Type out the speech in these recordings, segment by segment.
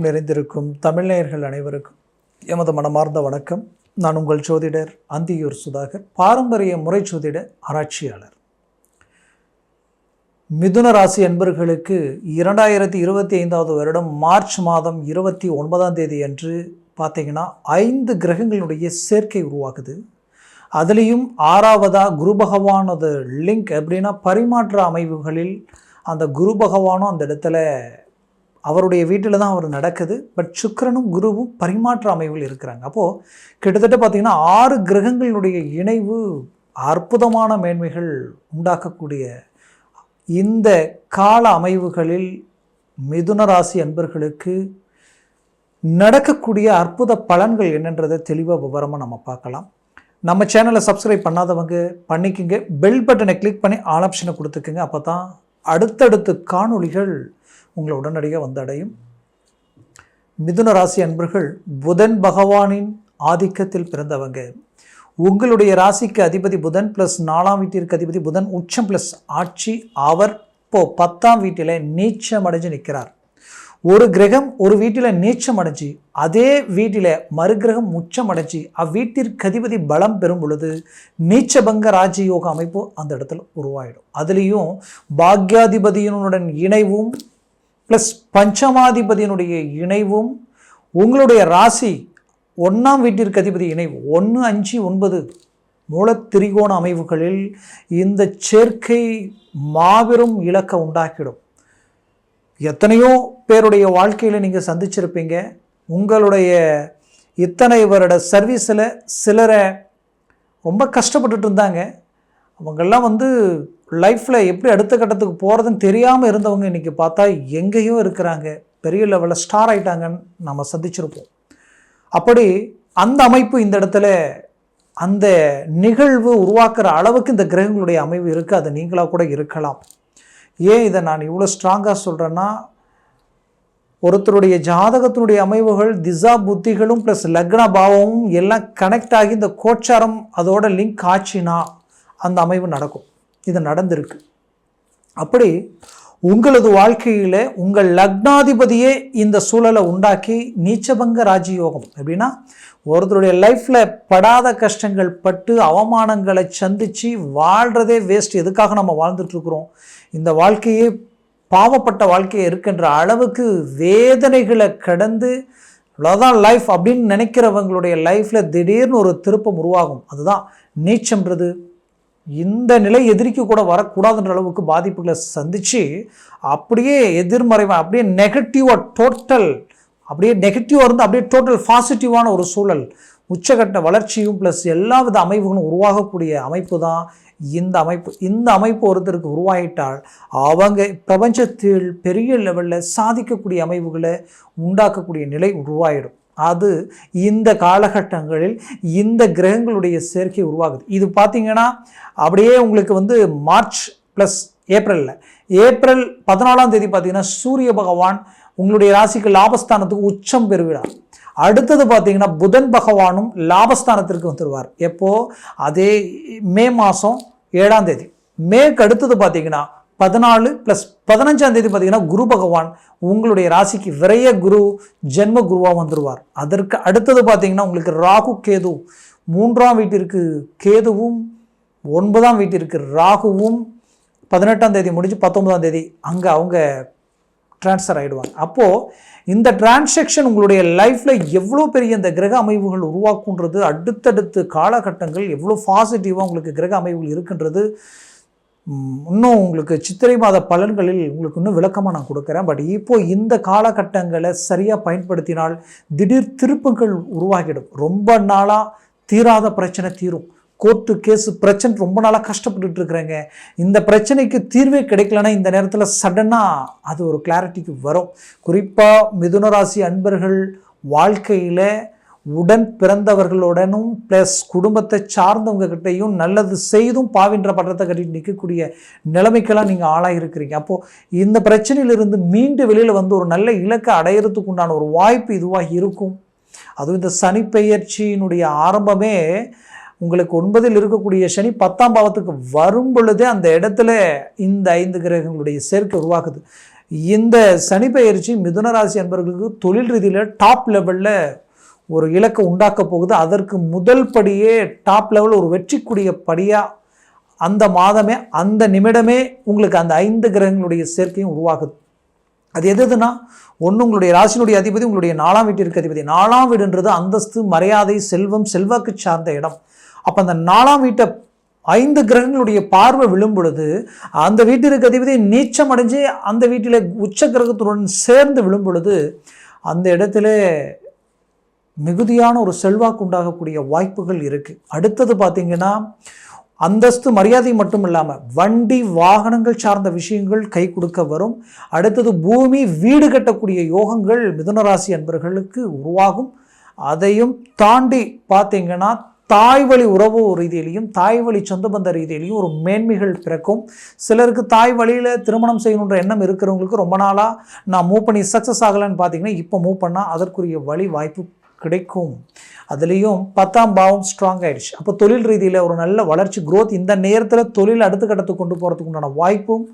அன்பும் நிறைந்திருக்கும் தமிழ்நேயர்கள் அனைவருக்கும் எமது மனமார்ந்த வணக்கம். நான் உங்கள் ஜோதிடர் அந்தியூர் சுதாகர் பாரம்பரிய முறை ஜோதிட ஆராய்ச்சியாளர். மிதுன ராசி அன்பர்களுக்கு இரண்டாயிரத்தி இருபத்தி ஐந்தாவது வருடம் மார்ச் மாதம் இருபத்தி ஒன்பதாம் தேதி அன்று பார்த்தீங்கன்னா ஐந்து கிரகங்களுடைய சேர்க்கை உருவாகுது. அதுலேயும் ஆறாவதா குரு பகவானது லிங்க் எப்படின்னா பரிமாற்ற அமைவுகளில் அந்த குரு பகவானும் அந்த இடத்துல அவருடைய வீட்டில் தான் அவர் நடக்குது. பட் சுக்கிரனும் குருவும் பரிமாற்ற அமைவில் இருக்கிறாங்க. அப்போது கிட்டத்தட்ட பார்த்திங்கன்னா ஆறு கிரகங்களினுடைய இணைவு அற்புதமான மேன்மைகள் உண்டாக்கக்கூடிய இந்த கால அமைவுகளில் மிதுன ராசி அன்பர்களுக்கு நடக்கக்கூடிய அற்புத பலன்கள் என்னன்றதை தெளிவாக விவரமாக நம்ம பார்க்கலாம். நம்ம சேனலை சப்ஸ்கிரைப் பண்ணாதவங்க பண்ணிக்கோங்க. பெல் பட்டனை கிளிக் பண்ணி ஆல் ஆப்ஷனை கொடுத்துக்குங்க. அப்போ தான் அடுத்தடுத்த காணொளிகள் உங்களை உடனடியாக வந்தடையும். மிதுன ராசி அன்பர்கள் புதன் பகவானின் ஆதிக்கத்தில் பிறந்தவங்க. உங்களுடைய ராசிக்கு அதிபதி புதன் ப்ளஸ் நாலாம் வீட்டிற்கு அதிபதி புதன் உச்சம் ப்ளஸ் ஆட்சி அவர் இப்போ பத்தாம் வீட்டில் நீச்சம் அடைஞ்சு நிற்கிறார். ஒரு கிரகம் ஒரு வீட்டில் நீச்சம் அடைஞ்சு அதே வீட்டில் மறுகிரகம் உச்சம் அடைஞ்சு அவ்வீட்டிற்கு அதிபதி பலம் பெறும் பொழுது நீச்சபங்க ராஜயோக அமைப்பு அந்த இடத்துல உருவாயிடும். அதுலேயும் பாக்யாதிபதியினுடன் இணைவும் ப்ளஸ் பஞ்சமாதிபதியினுடைய இணைவும் உங்களுடைய ராசி ஒன்றாம் வீட்டிற்கு அதிபதி இணைவு ஒன்று அஞ்சு ஒன்பது மூலத்திரிகோண அமைவுகளில் இந்த சேர்க்கை மாபெரும் இலக்கை உண்டாக்கிடும். எத்தனையோ பேருடைய வாழ்க்கையில் நீங்கள் சந்திச்சிருப்பீங்க. உங்களுடைய இத்தனை வருட சர்வீஸில் சிலரை ரொம்ப கஷ்டப்பட்டுட்டு இருந்தாங்க. அவங்கெல்லாம் வந்து லைஃப்பில் எப்படி அடுத்த கட்டத்துக்கு போகிறதுன்னு தெரியாமல் இருந்தவங்க இன்றைக்கி பார்த்தா எங்கேயோ இருக்கிறாங்க. பெரிய லெவலில் ஸ்டார் ஆகிட்டாங்கன்னு நம்ம சந்திச்சிருப்போம். அப்படி அந்த அமைப்பு இந்த இடத்துல அந்த நிகழ்வு உருவாக்குற அளவுக்கு இந்த கிரகங்களுடைய அமைவு இருக்குது அது நீங்களாக கூட இருக்கலாம். ஏன் இதை நான் இவ்வளோ ஸ்ட்ராங்காக சொல்கிறேன்னா ஒருத்தருடைய ஜாதகத்தினுடைய அமைவுகள் திசா புத்திகளும் ப்ளஸ் லக்ன பாவமும் எல்லாம் கனெக்ட் ஆகி இந்த கோச்சாரம் அதோட லிங்க் ஆச்சுன்னா அந்த அமைவு நடக்கும். இது நடந்திருக்கு. அப்படி உங்களது வாழ்க்கையில் உங்கள் லக்னாதிபதியே இந்த சூழலை உண்டாக்கி நீச்சபங்க ராஜயோகம். எப்படின்னா ஒருத்தருடைய லைஃப்பில் படாத கஷ்டங்கள் பட்டு அவமானங்களை சந்தித்து வாழ்கிறதே வேஸ்ட் எதுக்காக நம்ம வாழ்ந்துட்டுருக்குறோம் இந்த வாழ்க்கையே பாவப்பட்ட வாழ்க்கையை இருக்கின்ற அளவுக்கு வேதனைகளை கடந்து அவ்வளோதான் லைஃப் அப்படின்னு நினைக்கிறவங்களுடைய லைஃப்பில் திடீர்னு ஒரு திருப்பம் உருவாகும். அதுதான் நீச்சம்ன்றது. இந்த நிலை எதிரிக்கு கூட வரக்கூடாதுன்ற அளவுக்கு பாதிப்புகளை சந்தித்து அப்படியே எதிர்மறைவாக அப்படியே நெகட்டிவாக டோட்டல் அப்படியே நெகட்டிவாக இருந்து அப்படியே டோட்டல் பாசிட்டிவான ஒரு சூழல். உச்சகட்ட வளர்ச்சியும் ப்ளஸ் எல்லா வித அமைப்புகளும் உருவாகக்கூடிய அமைப்பு தான் இந்த அமைப்பு. இந்த அமைப்பு ஒருத்தருக்கு உருவாகிட்டால் அவங்க பிரபஞ்சத்தில் பெரிய லெவலில் சாதிக்கக்கூடிய அமைப்புகளை உண்டாக்கக்கூடிய நிலை உருவாயிடும் அது இந்த காலகட்டங்களில் இந்த கிரகங்களுடைய சேர்க்கை உருவாகுது. இது பார்த்திங்கன்னா அப்படியே உங்களுக்கு வந்து மார்ச் ப்ளஸ் ஏப்ரலில். ஏப்ரல் பதினாலாம் தேதி பார்த்திங்கன்னா சூரிய பகவான் உங்களுடைய ராசிக்கு லாபஸ்தானத்துக்கு உச்சம் பெறுகிறார் அடுத்தது பார்த்தீங்கன்னா புதன் பகவானும் லாபஸ்தானத்திற்கு வந்துடுவார் எப்போ? அதே மே மாதம் ஏழாம் தேதி. மேக்கு அடுத்தது பார்த்தீங்கன்னா பதினாலு ப்ளஸ் பதினஞ்சாம் தேதி பார்த்தீங்கன்னா குரு பகவான் உங்களுடைய ராசிக்கு விரைய குரு ஜென்ம குருவாக வந்துடுவார் அதற்கு அடுத்தது பார்த்தீங்கன்னா உங்களுக்கு ராகு கேது. மூன்றாம் வீட்டிற்கு கேதுவும் ஒன்பதாம் வீட்டிற்கு ராகுவும் பதினெட்டாம் தேதி முடிஞ்சு பத்தொன்பதாம் தேதி அங்கே அவங்க ட்ரான்ஸ்ஃபர் ஆகிடுவாங்க அப்போது இந்த டிரான்சாக்ஷன் உங்களுடைய லைஃப்பில் எவ்வளோ பெரிய இந்த கிரக அமைவுகள் உருவாக்குன்றது அடுத்தடுத்து காலகட்டங்கள் எவ்வளோ பாசிட்டிவாக உங்களுக்கு கிரக அமைவுகள் இருக்குன்றது இன்னும் உங்களுக்கு சித்திரை மாத பலன்களில் உங்களுக்கு இன்னும் விளக்கமாக நான் கொடுக்குறேன். பட் இப்போது இந்த காலகட்டங்களை சரியாக பயன்படுத்தினால் திடீர் திருப்பங்கள் உருவாகிடும். ரொம்ப நாளாக தீராத பிரச்சனை தீரும். கோர்ட்டு கேஸு பிரச்சனை ரொம்ப நாளாக கஷ்டப்பட்டுட்டு இருக்கிறேங்க. இந்த பிரச்சனைக்கு தீர்வே கிடைக்கலன்னா இந்த நேரத்தில் சடனாக அது ஒரு கிளாரிட்டிக்கு வரும். குறிப்பாக மிதுனராசி அன்பர்கள் வாழ்க்கையில் உடன் பிறந்தவர்களுடனும் ப்ளஸ் குடும்பத்தை சார்ந்தவங்க கிட்டையும் நல்லது செய்தும் பாவின்ற பட்டத்தை கட்டிட்டு நிற்கக்கூடிய நிலைமைக்கெல்லாம் நீங்கள் ஆளாக இருக்கிறீங்க அப்போது இந்த பிரச்சனையிலிருந்து மீண்டு வெளியில் வந்து ஒரு நல்ல இலக்கை அடையிறதுக்கு உண்டான ஒரு வாய்ப்பு இதுவாக இருக்கும். அதுவும் இந்த சனிப்பெயர்ச்சியினுடைய ஆரம்பமே உங்களுக்கு ஒன்பதில் இருக்கக்கூடிய சனி பத்தாம் பாவத்துக்கு வரும் பொழுதே அந்த இடத்துல இந்த ஐந்து கிரகங்களுடைய சேர்க்கை உருவாக்குது இந்த சனி பெயர்ச்சி மிதுன ராசி தொழில் ரீதியில் டாப் லெவலில் ஒரு இலக்கை உண்டாக்க போகுது. அதற்கு முதல் படியே டாப் லெவல் ஒரு வெற்றிக்குரிய படியாக அந்த மாதமே அந்த நிமிடமே உங்களுக்கு அந்த ஐந்து கிரகங்களுடைய சேர்க்கையும் உருவாகுது. அது எது எதுனா ஒன்று உங்களுடைய ராசினுடைய அதிபதி உங்களுடைய நாலாம் வீட்டிற்கு அதிபதி. நாலாம் வீடுன்றது அந்தஸ்து மரியாதை செல்வம் செல்வாக்கு சார்ந்த இடம். அப்போ அந்த நாலாம் வீட்டை ஐந்து கிரகங்களுடைய பார்வை விழும் பொழுது அந்த வீட்டிற்கு அதிபதி நீச்சம் அடைஞ்சு அந்த வீட்டில் உச்ச கிரகத்துடன் சேர்ந்து விழும் பொழுது அந்த இடத்துல மிகுதியான ஒரு செல்வாக்கு உண்டாகக்கூடிய வாய்ப்புகள் இருக்குது அடுத்தது பார்த்திங்கன்னா அந்தஸ்து மரியாதை மட்டும் இல்லாமல் வண்டி வாகனங்கள் சார்ந்த விஷயங்கள் கை கொடுக்க வரும். அடுத்தது பூமி வீடு கட்டக்கூடிய யோகங்கள் மிதுனராசி அன்பர்களுக்கு உருவாகும். அதையும் தாண்டி பார்த்திங்கன்னா தாய் வழி உறவு ரீதியிலையும் தாய் வழி சொந்த பந்த ரீதியிலையும் ஒரு மேன்மைகள் பிறக்கும். சிலருக்கு தாய் வழியில் திருமணம் செய்யணுன்ற எண்ணம் இருக்கிறவங்களுக்கு ரொம்ப நாளாக நான் மூவ் பண்ணி சக்ஸஸ் ஆகலைன்னு பார்த்தீங்கன்னா இப்போ மூவ் பண்ணால் அதற்குரிய வழி வாய்ப்பு கிடைக்கும். அதுலேயும் பத்தாம் பாவம் ஸ்ட்ராங் ஆயிடுச்சு. அப்போ தொழில் ரீதியில் ஒரு நல்ல வளர்ச்சி குரோத் இந்த நேரத்தில் தொழில் அடுத்த கட்டத்துக்கு கொண்டு போகிறதுக்கு உண்டான வாய்ப்பும்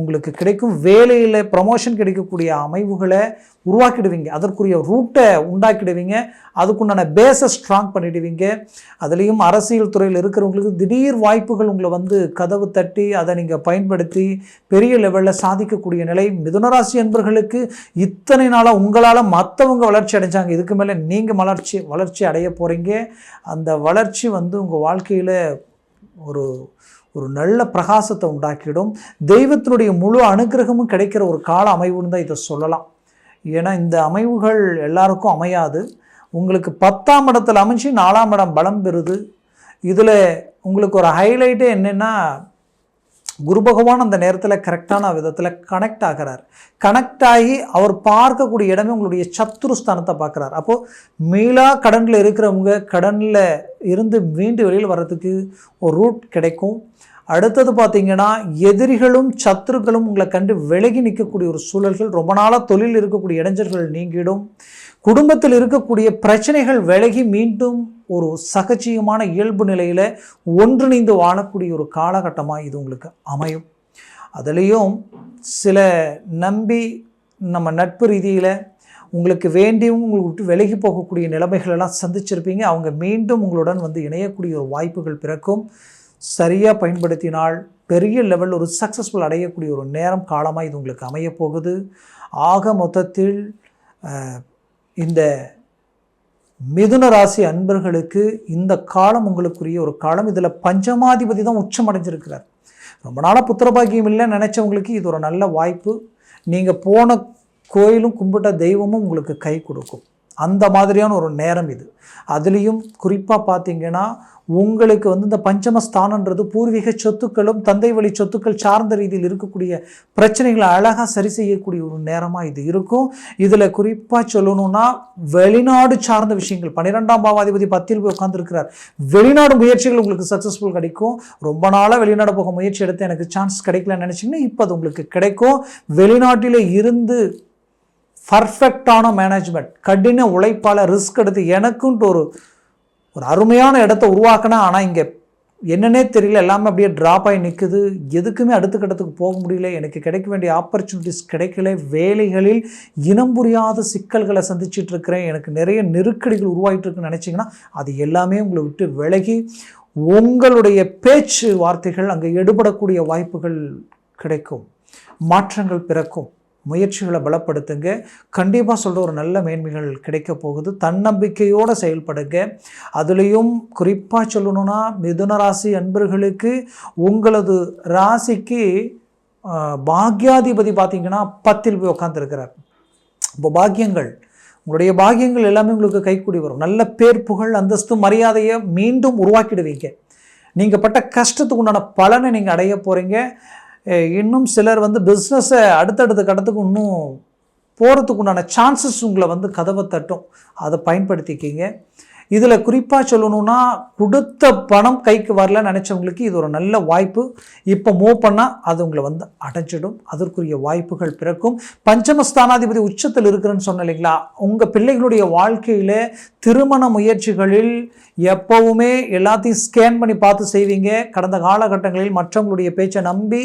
உங்களுக்கு கிடைக்கும் வேலையில் ப்ரமோஷன் கிடைக்கக்கூடிய அமைவுகளை உருவாக்கிடுவீங்க. அதற்குரிய ரூட்டை உண்டாக்கிடுவீங்க. அதுக்குண்டான பேஸை ஸ்ட்ராங் பண்ணிடுவீங்க. அதுலேயும் அரசியல் துறையில் இருக்கிறவங்களுக்கு திடீர் வாய்ப்புகள் உங்களை வந்து கதவு தட்டி அதை நீங்கள் பயன்படுத்தி பெரிய லெவலில் சாதிக்கக்கூடிய நிலை மிதுனராசி என்பர்களுக்கு இத்தனை நாளாக உங்களால் மற்றவங்க வளர்ச்சி அடைஞ்சாங்க. இதுக்கு மேலே நீங்கள் வளர்ச்சி வளர்ச்சி அடைய போகிறீங்க அந்த வளர்ச்சி வந்து உங்கள் வாழ்க்கையில் ஒரு ஒரு நல்ல பிரகாசத்தை உண்டாக்கிடும். தெய்வத்தினுடைய முழு அனுகிரகமும் கிடைக்கிற ஒரு கால அமைவுன்னு தான் இதை சொல்லலாம். ஏன்னா இந்த அமைவுகள் எல்லாருக்கும் அமையாது. உங்களுக்கு பத்தாம் இடத்துல அமைஞ்சு நாலாம் இடம் பலம் பெறுது. இதில் உங்களுக்கு ஒரு ஹைலைட்டே என்னென்னா குரு பகவான் அந்த நேரத்தில் கரெக்டான விதத்தில் கனெக்ட் ஆகிறார். கனெக்ட் ஆகி அவர் பார்க்கக்கூடிய இடமே உங்களுடைய சத்துருஸ்தானத்தை பார்க்குறார். அப்போது மீளா கடனில் இருக்கிறவங்க கடனில் இருந்து மீண்டு வெளியில் வர்றதுக்கு ஒரு ரூட் கிடைக்கும். அடுத்தது பார்த்தீங்கன்னா எதிரிகளும் சத்துருக்களும் உங்களை கண்டு விலகி நிற்கக்கூடிய ஒரு சூழல்கள் ரொம்ப நாளாக தொழில் இருக்கக்கூடிய இடைஞ்சல்கள் நீங்கிடும். குடும்பத்தில் இருக்கக்கூடிய பிரச்சனைகள் விலகி மீண்டும் ஒரு சகஜீயமான இயல்பு நிலையில் ஒன்றிணைந்து வாழக்கூடிய ஒரு காலகட்டமாக இது உங்களுக்கு அமையும். அதுலேயும் சில நம்பி நம்ம நட்பு ரீதியில் உங்களுக்கு வேண்டியவங்க உங்களுக்கு விட்டு விலகி போகக்கூடிய நிலைமைகளெல்லாம் சந்திச்சிருப்பீங்க. அவங்க மீண்டும் உங்களுடன் வந்து இணையக்கூடிய ஒரு வாய்ப்புகள் பிறக்கும். சரியாக பயன்படுத்தினால் பெரிய லெவலில் ஒரு சக்ஸஸ்ஃபுல் அடையக்கூடிய ஒரு நேரம் காலமாக இது உங்களுக்கு அமையப்போகுது ஆக மொத்தத்தில் இந்த மிதுன ராசி அன்பர்களுக்கு இந்த காலம் உங்களுக்குரிய ஒரு காலம். இதில் பஞ்சமாதிபதி தான் உச்சம் அடைஞ்சிருக்கிறார். ரொம்ப நாளாக புத்திரபாகியம் இல்லைன்னு நினச்சவங்களுக்கு இது ஒரு நல்ல வாய்ப்பு. நீங்கள் போன கோயிலும் கும்பிட்ட தெய்வமும் உங்களுக்கு கை கொடுக்கும். அந்த மாதிரியான ஒரு நேரம் இது. அதுலேயும் குறிப்பாக பார்த்தீங்கன்னா உங்களுக்கு வந்து இந்த பஞ்சமஸ்தானன்றது பூர்வீக சொத்துக்களும் தந்தை வழி சொத்துக்கள் சார்ந்த ரீதியில் இருக்கக்கூடிய பிரச்சனைகளை அழகாக சரி செய்யக்கூடிய ஒரு நேரமாக இது இருக்கும். இதில் குறிப்பாக சொல்லணும்னா வெளிநாடு சார்ந்த விஷயங்கள். பன்னிரெண்டாம் பாவாதிபதி பத்தில் போய் உட்காந்துருக்கிறார் வெளிநாடு முயற்சிகள் உங்களுக்கு சக்ஸஸ்ஃபுல் கிடைக்கும். ரொம்ப நாளாக வெளிநாடு போக முயற்சி எடுத்து எனக்கு சான்ஸ் கிடைக்கலன்னு நினச்சிங்கன்னா இப்போ அது உங்களுக்கு கிடைக்கும். வெளிநாட்டில் இருந்து பர்ஃபெக்டான மேனேஜ்மெண்ட் கடின உழைப்பால் ரிஸ்க் எடுத்து எனக்குன்ட்டு ஒரு ஒரு அருமையான இடத்த உருவாக்கினேன் ஆனால் இங்கே என்னன்னே தெரியல. எல்லாமே அப்படியே ட்ராப் ஆகி நிற்குது எதுக்குமே அடுத்த கட்டத்துக்கு போக முடியல. எனக்கு கிடைக்க வேண்டிய ஆப்பர்ச்சுனிட்டிஸ் கிடைக்கல. வேலைகளில் இனம் புரியாத சிக்கல்களை சந்திச்சுட்டு இருக்கிறேன். எனக்கு நிறைய நெருக்கடிகள் உருவாகிட்டு இருக்குன்னு நினச்சிங்கன்னா அது எல்லாமே உங்களை விட்டு விலகி உங்களுடைய பேச்சு வார்த்தைகள் அங்கே எடுபடக்கூடிய வாய்ப்புகள் கிடைக்கும். மாற்றங்கள் பிறக்கும். முயற்சிகளை பலப்படுத்துங்க. கண்டிப்பாக சொல்கிற ஒரு நல்ல மேன்மைகள் கிடைக்க போகுது. தன்னம்பிக்கையோடு செயல்படுங்க. அதுலேயும் குறிப்பாக சொல்லணும்னா மிதுன ராசி அன்பர்களுக்கு உங்களது ராசிக்கு பாக்யாதிபதி பார்த்தீங்கன்னா பத்தில் போய் உட்காந்துருக்கிறார் இப்போ பாக்கியங்கள். உங்களுடைய பாக்கியங்கள் எல்லாமே உங்களுக்கு கைக்கூடி வரும். நல்ல பேர் புகழ் அந்தஸ்து மரியாதையை மீண்டும் உருவாக்கிடுவீங்க. நீங்கள் பட்ட கஷ்டத்துக்கு உண்டான பலனை நீங்கள் அடைய போகிறீங்க இன்னும் சிலர் வந்து பிஸ்னஸை அடுத்தடுத்த கடத்துக்கு இன்னும் போகிறதுக்கு உண்டான சான்சஸ் உங்களை வந்து கதவை தட்டும். அதை பயன்படுத்திக்கிங்க. இதில் குறிப்பாக சொல்லணும்னா கொடுத்த பணம் கைக்கு வரலன்னு நினச்சவங்களுக்கு இது ஒரு நல்ல வாய்ப்பு. இப்போ மூவ் பண்ணால் அது உங்களை வந்து அடைஞ்சிடும். அதற்குரிய வாய்ப்புகள் பிறக்கும். பஞ்சமஸ்தானாதிபதி உச்சத்தில் இருக்கிறேன்னு சொன்னேன் இல்லைங்களா? உங்கள் பிள்ளைகளுடைய வாழ்க்கையில் திருமண முயற்சிகளில் எப்போவுமே எல்லாத்தையும் ஸ்கேன் பண்ணி பார்த்து செய்வீங்க. கடந்த காலகட்டங்களில் மற்றவங்களுடைய பேச்சை நம்பி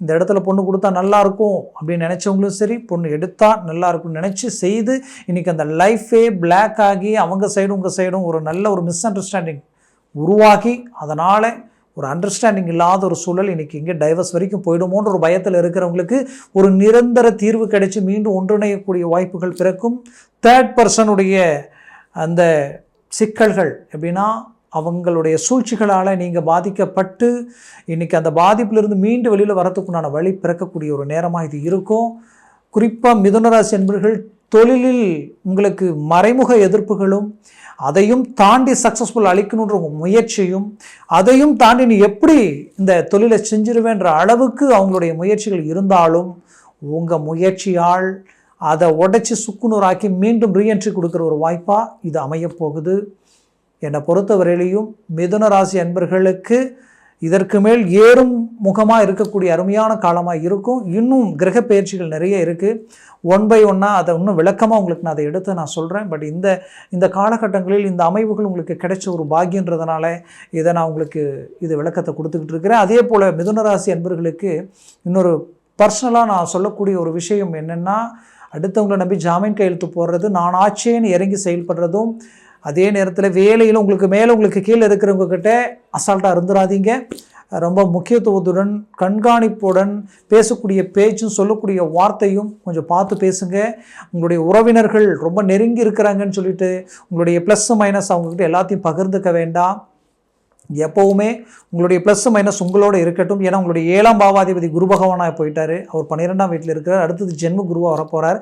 இந்த இடத்துல பொண்ணு கொடுத்தா நல்லாயிருக்கும் அப்படின்னு நினச்சவங்களும் சரி பொண்ணு எடுத்தால் நல்லா இருக்கும்னு நினச்சி செய்து இன்றைக்கி அந்த லைஃபே பிளாக் ஆகி அவங்க சைடும் உங்கள் சைடும் ஒரு நல்ல ஒரு மிஸ் அண்டர்ஸ்டாண்டிங் உருவாகி அதனால் ஒரு அண்டர்ஸ்டாண்டிங் இல்லாத ஒரு சூழல் இன்றைக்கி இங்கே டைவர்ஸ் வரைக்கும் போயிடுமோன்ற ஒரு பயத்தில் இருக்கிறவங்களுக்கு ஒரு நிரந்தர தீர்வு கிடைச்சி மீண்டும் ஒன்றிணையக்கூடிய வாய்ப்புகள் பிறக்கும். தேர்ட் பர்சனுடைய அந்த சிக்கல்கள் எப்படின்னா அவங்களுடைய சூழ்ச்சிகளால் நீங்கள் பாதிக்கப்பட்டு இன்றைக்கி அந்த பாதிப்பிலிருந்து மீண்டு வெளியில் வரத்துக்குண்டான வழி பிறக்கக்கூடிய ஒரு நேரமாக இது இருக்கும். குறிப்பாக மிதுனராசி என்பர்கள் தொழிலில் உங்களுக்கு மறைமுக எதிர்ப்புகளும் அதையும் தாண்டி சக்ஸஸ்ஃபுல் அளிக்கணுன்ற முயற்சியும் அதையும் தாண்டி நீ எப்படி இந்த தொழிலை செஞ்சிருவேன்ற அளவுக்கு அவங்களுடைய முயற்சிகள் இருந்தாலும் உங்கள் முயற்சியால் அதை உடைச்சி சுக்குநூறாக்கி மீண்டும் ரீஎன்ட்ரி கொடுக்குற ஒரு வாய்ப்பாக இது அமையப்போகுது. என்னை பொறுத்தவரையிலையும் மிதுன ராசி அன்பர்களுக்கு இதற்கு மேல் ஏறும் முகமாக இருக்கக்கூடிய அருமையான காலமாக இருக்கும். இன்னும் கிரக பயிற்சிகள் நிறைய இருக்குது ஒன் பை ஒன்னாக அதை இன்னும் விளக்கமாக உங்களுக்கு நான் அதை எடுத்து நான் சொல்கிறேன் பட் இந்த இந்த காலகட்டங்களில் இந்த அமைவுகள் உங்களுக்கு கிடைச்ச ஒரு பாக்கியன்றதுனால இதை நான் உங்களுக்கு இது விளக்கத்தை கொடுத்துக்கிட்டு இருக்கிறேன். அதே போல் மிதுனராசி அன்பர்களுக்கு இன்னொரு பர்சனலாக நான் சொல்லக்கூடிய ஒரு விஷயம் என்னென்னா அடுத்தவங்களை நம்பி ஜாமீன் கையெழுத்து போடுறது நான் ஆச்சேன்னு இறங்கி செயல்படுறதும் அதே நேரத்தில் வேலையில் உங்களுக்கு மேலே உங்களுக்கு கீழே இருக்கிறவங்கக்கிட்ட அசால்ட்டாக இருந்துடாதீங்க ரொம்ப முக்கியத்துவத்துடன் கண்காணிப்புடன் பேசக்கூடிய பேச்சும் சொல்லக்கூடிய வார்த்தையும் கொஞ்சம் பார்த்து பேசுங்க. உங்களுடைய உறவினர்கள் ரொம்ப நெருங்கி இருக்கிறாங்கன்னு சொல்லிட்டு உங்களுடைய ப்ளஸ் மைனஸ் அவங்கக்கிட்ட எல்லாத்தையும் பகிர்ந்துக்க வேண்டாம். எப்போவுமே உங்களுடைய ப்ளஸ் மைனஸ் உங்களோட இருக்கட்டும். ஏன்னா உங்களுடைய ஏழாம் பாவாதிபதி குரு பகவானாக போயிட்டார். அவர் பன்னிரெண்டாம் வீட்டில் இருக்கிறார். அடுத்தது ஜென்ம குருவாக வரப்போகிறார்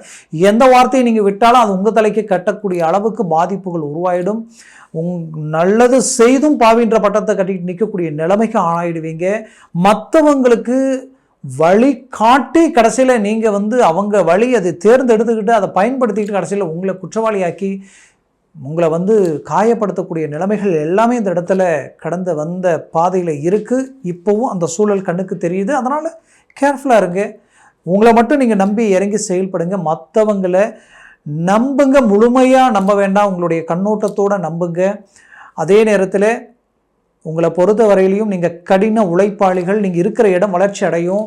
எந்த வார்த்தையை நீங்கள் விட்டாலும் அது உங்கள் தலைக்கு கட்டக்கூடிய அளவுக்கு பாதிப்புகள் உருவாயிடும். உங் நல்லது செய்தும் பாவின்ற பட்டத்தை கட்டிட்டு நிற்கக்கூடிய நிலைமைக்கு ஆளாயிடுவீங்க. மற்றவங்களுக்கு வழி காட்டி கடைசியில் நீங்கள் வந்து அவங்க வழி அதை தேர்ந்தெடுத்துக்கிட்டு அதை பயன்படுத்திக்கிட்டு கடைசியில் உங்களை குற்றவாளியாக்கி உங்களை வந்து காயப்படுத்தக்கூடிய நிலைமைகள் எல்லாமே இந்த இடத்துல கடந்து வந்த பாதையில் இருக்குது இப்போவும் அந்த சூழல் கண்ணுக்கு தெரியுது. அதனால் கேர்ஃபுல்லாக இருங்க. உங்களை மட்டும் நீங்கள் நம்பி இறங்கி செயல்படுங்க. மற்றவங்களை நம்புங்க. முழுமையாக நம்ப வேண்டாம். உங்களுடைய கண்ணோட்டத்தோடு நம்புங்க. அதே நேரத்தில் உங்களை பொறுத்த வரையிலையும் நீங்கள் கடின உழைப்பாளிகள். நீங்கள் இருக்கிற இடம் வளர்ச்சி அடையும்.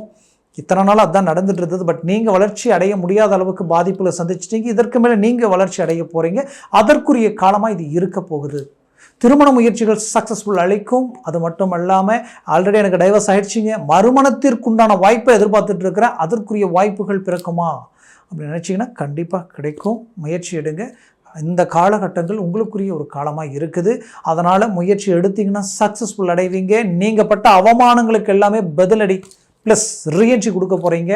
இத்தனை நாள் அதுதான் நடந்துட்டு இருந்தது. பட் நீங்கள் வளர்ச்சி அடைய முடியாத அளவுக்கு பாதிப்புகளை சந்திச்சிட்டீங்க. இதற்கு மேலே நீங்கள் வளர்ச்சி அடைய போகிறீங்க அதற்குரிய காலமாக இது இருக்க போகுது. திருமண முயற்சிகள் சக்ஸஸ்ஃபுல் அளிக்கும். அது மட்டும் இல்லாமல் ஆல்ரெடி எனக்கு டைவர்ஸ் ஆகிடுச்சிங்க மறுமணத்திற்குண்டான வாய்ப்பை எதிர்பார்த்துட்டு இருக்கிறேன். அதற்குரிய வாய்ப்புகள் பிறக்குமா? அப்படின்னு நினச்சிங்கன்னா கண்டிப்பாக கிடைக்கும். முயற்சி எடுங்க. இந்த காலகட்டங்கள் உங்களுக்குரிய ஒரு காலமாக இருக்குது. அதனால் முயற்சி எடுத்தீங்கன்னா சக்ஸஸ்ஃபுல் அடைவீங்க. நீங்கள் பட்ட அவமானங்களுக்கு எல்லாமே பதிலடி. ப்ளஸ் ரீஎன்ட்ரி கொடுக்க போகிறீங்க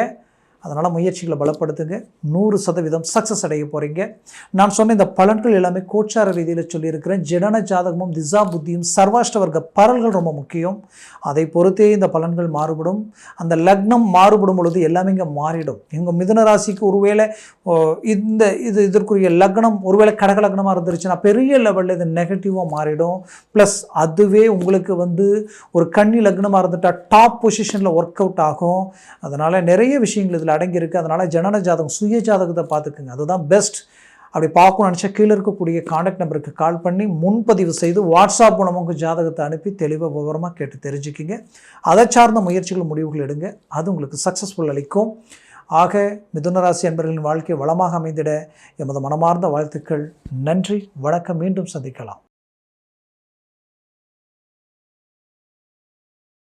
அதனால் முயற்சிகளை பலப்படுத்துங்க. நூறு சதவீதம் சக்ஸஸ் அடைய போகிறீங்க நான் சொன்ன இந்த பலன்கள் எல்லாமே கோச்சார ரீதியில் சொல்லியிருக்கிறேன். ஜனன ஜாதகமும் திசா புத்தியும் சர்வாஷ்ட வர்க்க பரல்கள் ரொம்ப முக்கியம். அதை பொறுத்தே இந்த பலன்கள் மாறுபடும். அந்த லக்னம் மாறுபடும் பொழுது எல்லாமே இங்கே மாறிடும். எங்கள் மிதன ராசிக்கு ஒருவேளை இந்த இது இதற்குரிய லக்னம் ஒருவேளை கடக லக்னமாக இருந்துருச்சுன்னா பெரிய லெவலில் இது நெகட்டிவாக மாறிடும். ப்ளஸ் அதுவே உங்களுக்கு வந்து ஒரு கன்னி லக்னமாக இருந்துட்டால் டாப் பொசிஷனில் ஒர்க் அவுட் ஆகும். அதனால் நிறைய விஷயங்கள் இதில் அடங்கியிருக்கு. அதனால் ஜனன ஜாதகம் சுய ஜாதகத்தை பார்த்துக்குங்க. அதுதான் பெஸ்ட் அப்படி பார்க்கணும்னு நினச்சா கீழே இருக்கக்கூடிய காண்டாக்ட் நம்பருக்கு கால் பண்ணி முன்பதிவு செய்து வாட்ஸ்அப் மூலமாக ஜாதகத்தை அனுப்பி தெளிவாக விவரமாக கேட்டு தெரிஞ்சுக்கிங்க. அதை சார்ந்த முயற்சிகள் முடிவுகள் எடுங்க. அது உங்களுக்கு சக்ஸஸ்ஃபுல் அளிக்கும். ஆக மிதுனராசி அன்பர்களின் வாழ்க்கை வளமாக அமைந்திட எமது மனமார்ந்த வாழ்த்துக்கள். நன்றி. வணக்கம். மீண்டும் சந்திக்கலாம்.